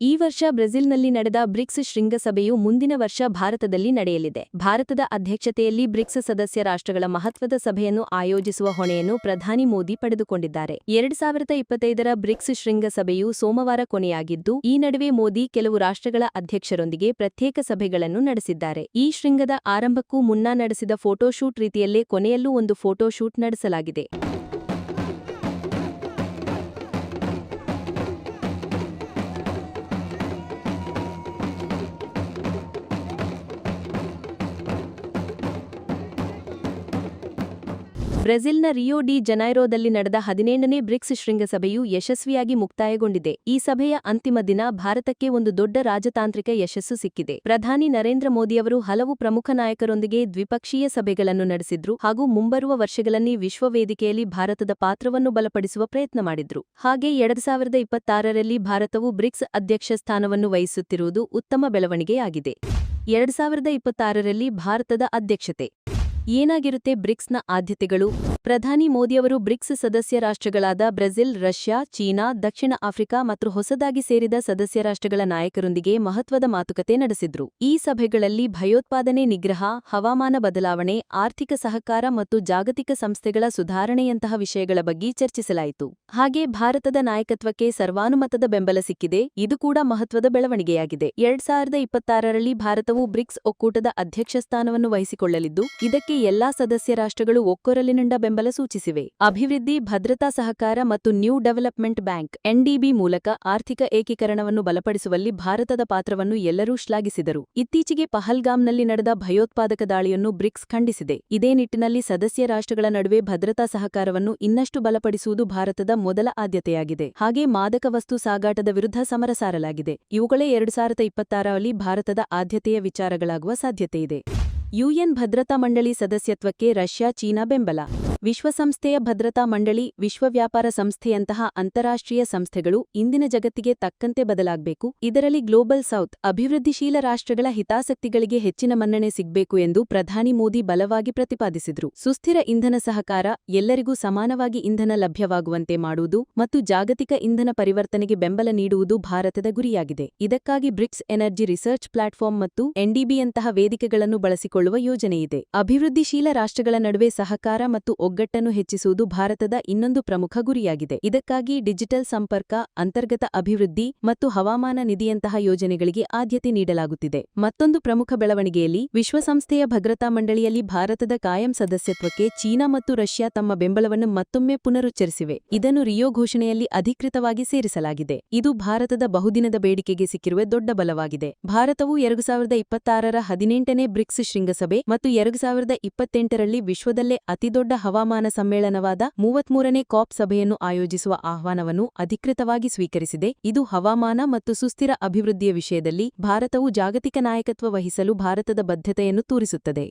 ಈ ವರ್ಷ ಬ್ರೆಜಿಲ್ನಲ್ಲಿ ನಡೆದ ಬ್ರಿಕ್ಸ್ ಶೃಂಗಸಭೆಯು ಮುಂದಿನ ವರ್ಷ ಭಾರತದಲ್ಲಿ ನಡೆಯಲಿದೆ. ಭಾರತದ ಅಧ್ಯಕ್ಷತೆಯಲ್ಲಿ ಬ್ರಿಕ್ಸ್ ಸದಸ್ಯ ರಾಷ್ಟ್ರಗಳ ಮಹತ್ವದ ಸಭೆಯನ್ನು ಆಯೋಜಿಸುವ ಹೊಣೆಯನ್ನು ಪ್ರಧಾನಿ ಮೋದಿ ಪಡೆದುಕೊಂಡಿದ್ದಾರೆ. ಎರಡ್ ಸಾವಿರದ ಇಪ್ಪತ್ತೈದರ ಬ್ರಿಕ್ಸ್ ಶೃಂಗಸಭೆಯು ಸೋಮವಾರ ಕೊನೆಯಾಗಿದ್ದು, ಈ ನಡುವೆ ಮೋದಿ ಕೆಲವು ರಾಷ್ಟ್ರಗಳ ಅಧ್ಯಕ್ಷರೊಂದಿಗೆ ಪ್ರತ್ಯೇಕ ಸಭೆಗಳನ್ನು ನಡೆಸಿದ್ದಾರೆ. ಈ ಶೃಂಗದ ಆರಂಭಕ್ಕೂ ಮುನ್ನ ನಡೆಸಿದ ಫೋಟೋಶೂಟ್ ರೀತಿಯಲ್ಲೇ ಕೊನೆಯಲ್ಲೂ ಒಂದು ಫೋಟೋಶೂಟ್ ನಡೆಸಲಾಗಿದೆ. ಬ್ರೆಜಿಲ್ನ ರಿಯೋ ಡಿ ಜನೈರೋದಲ್ಲಿ ನಡೆದ ಹದಿನೇಳನೇ ಬ್ರಿಕ್ಸ್ ಶೃಂಗಸಭೆಯು ಯಶಸ್ವಿಯಾಗಿ ಮುಕ್ತಾಯಗೊಂಡಿದೆ. ಈ ಸಭೆಯ ಅಂತಿಮ ದಿನ ಭಾರತಕ್ಕೆ ಒಂದು ದೊಡ್ಡ ರಾಜತಾಂತ್ರಿಕ ಯಶಸ್ಸು ಸಿಕ್ಕಿದೆ. ಪ್ರಧಾನಿ ನರೇಂದ್ರ ಮೋದಿಯವರು ಹಲವು ಪ್ರಮುಖ ನಾಯಕರೊಂದಿಗೆ ದ್ವಿಪಕ್ಷೀಯ ಸಭೆಗಳನ್ನು ನಡೆಸಿದ್ರು ಹಾಗೂ ಮುಂಬರುವ ವರ್ಷಗಳಲ್ಲಿ ವಿಶ್ವ ವೇದಿಕೆಯಲ್ಲಿ ಭಾರತದ ಪಾತ್ರವನ್ನು ಬಲಪಡಿಸುವ ಪ್ರಯತ್ನ ಮಾಡಿದ್ರು. ಹಾಗೆ ಎರಡ್ ಸಾವಿರದ ಇಪ್ಪತ್ತಾರರಲ್ಲಿ ಭಾರತವು ಬ್ರಿಕ್ಸ್ ಅಧ್ಯಕ್ಷ ಸ್ಥಾನವನ್ನು ವಹಿಸುತ್ತಿರುವುದು ಉತ್ತಮ ಬೆಳವಣಿಗೆಯಾಗಿದೆ. ಎರಡ್ ಸಾವಿರದ ಇಪ್ಪತ್ತಾರರಲ್ಲಿ ಭಾರತದ ಅಧ್ಯಕ್ಷತೆ ಏನಾಗಿರುತ್ತೆ ಬ್ರಿಕ್ಸ್ನ ಆದ್ಯತೆಗಳು? ಪ್ರಧಾನಿ ಮೋದಿಯವರು ಬ್ರಿಕ್ಸ್ ಸದಸ್ಯ ರಾಷ್ಟ್ರಗಳಾದ ಬ್ರೆಜಿಲ್, ರಷ್ಯಾ, ಚೀನಾ, ದಕ್ಷಿಣ ಆಫ್ರಿಕಾ ಮತ್ತು ಹೊಸದಾಗಿ ಸೇರಿದ ಸದಸ್ಯ ರಾಷ್ಟ್ರಗಳ ನಾಯಕರೊಂದಿಗೆ ಮಹತ್ವದ ಮಾತುಕತೆ ನಡೆಸಿದ್ರು. ಈ ಸಭೆಗಳಲ್ಲಿ ಭಯೋತ್ಪಾದನೆ ನಿಗ್ರಹ, ಹವಾಮಾನ ಬದಲಾವಣೆ, ಆರ್ಥಿಕ ಸಹಕಾರ ಮತ್ತು ಜಾಗತಿಕ ಸಂಸ್ಥೆಗಳ ಸುಧಾರಣೆಯಂತಹ ವಿಷಯಗಳ ಬಗ್ಗೆ ಚರ್ಚಿಸಲಾಯಿತು. ಹಾಗೆ ಭಾರತದ ನಾಯಕತ್ವಕ್ಕೆ ಸರ್ವಾನುಮತದ ಬೆಂಬಲ ಸಿಕ್ಕಿದೆ, ಇದು ಕೂಡ ಮಹತ್ವದ ಬೆಳವಣಿಗೆಯಾಗಿದೆ. ಎರಡ್ ಸಾವಿರದ ಇಪ್ಪತ್ತಾರರಲ್ಲಿ ಭಾರತವು ಬ್ರಿಕ್ಸ್ ಒಕ್ಕೂಟದ ಅಧ್ಯಕ್ಷ ಸ್ಥಾನವನ್ನು ವಹಿಸಿಕೊಳ್ಳಲಿದ್ದು, ಇದಕ್ಕೆ ಎಲ್ಲಾ ಸದಸ್ಯ ರಾಷ್ಟ್ರಗಳು ಒಕ್ಕೊರಲಿನಿಂದ ಬೆಂಬಲ ಸೂಚಿಸಿವೆ. ಅಭಿವೃದ್ಧಿ, ಭದ್ರತಾ ಸಹಕಾರ ಮತ್ತು ನ್ಯೂ ಡೆವಲಪ್ಮೆಂಟ್ ಬ್ಯಾಂಕ್ ಎನ್ಡಿಬಿ ಮೂಲಕ ಆರ್ಥಿಕ ಏಕೀಕರಣವನ್ನು ಬಲಪಡಿಸುವಲ್ಲಿ ಭಾರತದ ಪಾತ್ರವನ್ನು ಎಲ್ಲರೂ ಶ್ಲಾಘಿಸಿದರು. ಇತ್ತೀಚೆಗೆ ಪಹಲ್ಗಾಮ್ನಲ್ಲಿ ನಡೆದ ಭಯೋತ್ಪಾದಕ ದಾಳಿಯನ್ನು ಬ್ರಿಕ್ಸ್ ಖಂಡಿಸಿದೆ. ಇದೇ ನಿಟ್ಟಿನಲ್ಲಿ ಸದಸ್ಯ ರಾಷ್ಟ್ರಗಳ ನಡುವೆ ಭದ್ರತಾ ಸಹಕಾರವನ್ನು ಇನ್ನಷ್ಟು ಬಲಪಡಿಸುವುದು ಭಾರತದ ಮೊದಲ ಆದ್ಯತೆಯಾಗಿದೆ. ಹಾಗೆ ಮಾದಕ ವಸ್ತು ಸಾಗಾಟದ ವಿರುದ್ಧ ಸಮರ ಸಾರಲಾಗಿದೆ. ಇವುಗಳೇ ಎರಡು ಸಾವಿರದ ಇಪ್ಪತ್ತಾರರಲ್ಲಿ ಭಾರತದ ಆದ್ಯತೆಯ ವಿಚಾರಗಳಾಗುವ ಸಾಧ್ಯತೆಯಿದೆ. ಯುಎನ್ ಭದ್ರತಾ ಮಂಡಳಿ ಸದಸ್ಯತ್ವಕ್ಕೆ ರಷ್ಯಾ ಚೀನಾ ಬೆಂಬಲ. ವಿಶ್ವಸಂಸ್ಥೆಯ ಭದ್ರತಾ ಮಂಡಳಿ ವಿಶ್ವ ವ್ಯಾಪಾರ ಸಂಸ್ಥೆಯಂತಹ ಅಂತಾರಾಷ್ಟ್ರೀಯ ಸಂಸ್ಥೆಗಳು ಇಂದಿನ ಜಗತ್ತಿಗೆ ತಕ್ಕಂತೆ ಬದಲಾಗಬೇಕು. ಇದರಲ್ಲಿ ಗ್ಲೋಬಲ್ ಸೌತ್, ಅಭಿವೃದ್ಧಿಶೀಲ ರಾಷ್ಟ್ರಗಳ ಹಿತಾಸಕ್ತಿಗಳಿಗೆ ಹೆಚ್ಚಿನ ಮನ್ನಣೆ ಸಿಗಬೇಕು ಎಂದು ಪ್ರಧಾನಿ ಮೋದಿ ಬಲವಾಗಿ ಪ್ರತಿಪಾದಿಸಿದರು. ಸುಸ್ಥಿರ ಇಂಧನ ಸಹಕಾರ ಎಲ್ಲರಿಗೂ ಸಮಾನವಾಗಿ ಇಂಧನ ಲಭ್ಯವಾಗುವಂತೆ ಮಾಡುವುದು ಮತ್ತು ಜಾಗತಿಕ ಇಂಧನ ಪರಿವರ್ತನೆಗೆ ಬೆಂಬಲ ನೀಡುವುದು ಭಾರತದ ಗುರಿಯಾಗಿದೆ. ಇದಕ್ಕಾಗಿ ಬ್ರಿಕ್ಸ್ ಎನರ್ಜಿ ರಿಸರ್ಚ್ ಪ್ಲಾಟ್ಫಾರ್ಮ್ ಮತ್ತು ಎನ್ಡಿಬಿಯಂತಹ ವೇದಿಕೆಗಳನ್ನು ಬಳಸಿಕೊಳ್ಳುವ ಯೋಜನೆಯಿದೆ. ಅಭಿವೃದ್ಧಿಶೀಲ ರಾಷ್ಟ್ರಗಳ ನಡುವೆ ಸಹಕಾರ ಮತ್ತು ಒಗ್ಗಟ್ಟನ್ನು ಹೆಚ್ಚಿಸುವುದು ಭಾರತದ ಇನ್ನೊಂದು ಪ್ರಮುಖ ಗುರಿಯಾಗಿದೆ. ಇದಕ್ಕಾಗಿ ಡಿಜಿಟಲ್ ಸಂಪರ್ಕ, ಅಂತರ್ಗತ ಅಭಿವೃದ್ಧಿ ಮತ್ತು ಹವಾಮಾನ ನಿಧಿಯಂತಹ ಯೋಜನೆಗಳಿಗೆ ಆದ್ಯತೆ ನೀಡಲಾಗುತ್ತಿದೆ. ಮತ್ತೊಂದು ಪ್ರಮುಖ ಬೆಳವಣಿಗೆಯಲ್ಲಿ, ವಿಶ್ವಸಂಸ್ಥೆಯ ಭದ್ರತಾ ಮಂಡಳಿಯಲ್ಲಿ ಭಾರತದ ಕಾಯಂ ಸದಸ್ಯತ್ವಕ್ಕೆ ಚೀನಾ ಮತ್ತು ರಷ್ಯಾ ತಮ್ಮ ಬೆಂಬಲವನ್ನು ಮತ್ತೊಮ್ಮೆ ಪುನರುಚ್ಚರಿಸಿವೆ. ಇದನ್ನು ರಿಯೋ ಘೋಷಣೆಯಲ್ಲಿ ಅಧಿಕೃತವಾಗಿ ಸೇರಿಸಲಾಗಿದೆ. ಇದು ಭಾರತದ ಬಹುದಿನದ ಬೇಡಿಕೆಗೆ ಸಿಕ್ಕಿರುವ ದೊಡ್ಡ ಬಲವಾಗಿದೆ. ಭಾರತವು ಎರಡು ಸಾವಿರದ ಇಪ್ಪತ್ತಾರರ ಹದಿನೆಂಟನೇ ಬ್ರಿಕ್ಸ್ ಶೃಂಗಸಭೆ ಮತ್ತು ಎರಡು ಸಾವಿರದ ಇಪ್ಪತ್ತೆಂಟರಲ್ಲಿ ವಿಶ್ವದಲ್ಲೇ ಅತಿದೊಡ್ಡ ಹವಾಮಾನ ಸಮ್ಮೇಳನವಾದ ಮೂವತ್ಮೂರನೇ ಕಾಪ್ ಸಭೆಯನ್ನು ಆಯೋಜಿಸುವ ಆಹ್ವಾನವನ್ನು ಅಧಿಕೃತವಾಗಿ ಸ್ವೀಕರಿಸಿದೆ. ಇದು ಹವಾಮಾನ ಮತ್ತು ಸುಸ್ಥಿರ ಅಭಿವೃದ್ಧಿಯ ವಿಷಯದಲ್ಲಿ ಭಾರತವು ಜಾಗತಿಕ ನಾಯಕತ್ವ ವಹಿಸಲು ಭಾರತದ ಬದ್ಧತೆಯನ್ನು ತೋರಿಸುತ್ತದೆ.